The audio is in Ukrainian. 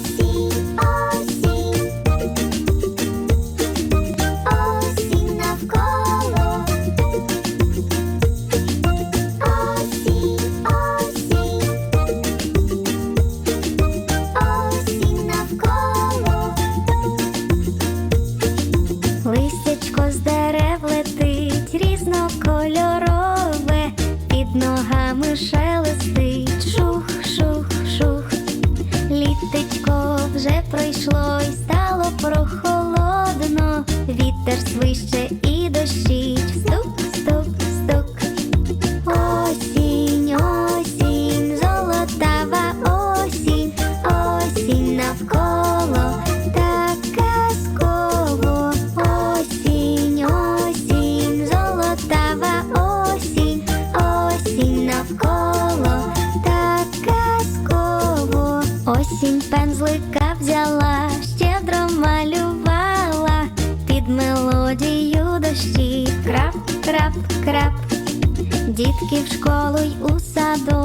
Осінь, осінь, навколо. Осінь, осінь, осінь навколо. Листячко з дерев летить різнокольорове, під ногами шелестить вже пройшло й стало прохолодно. Вітер свище і дощить, Осінь пензлика взяла, щедро малювала під мелодію дощі. Крап, крап, крап. Дітки в школу й у садок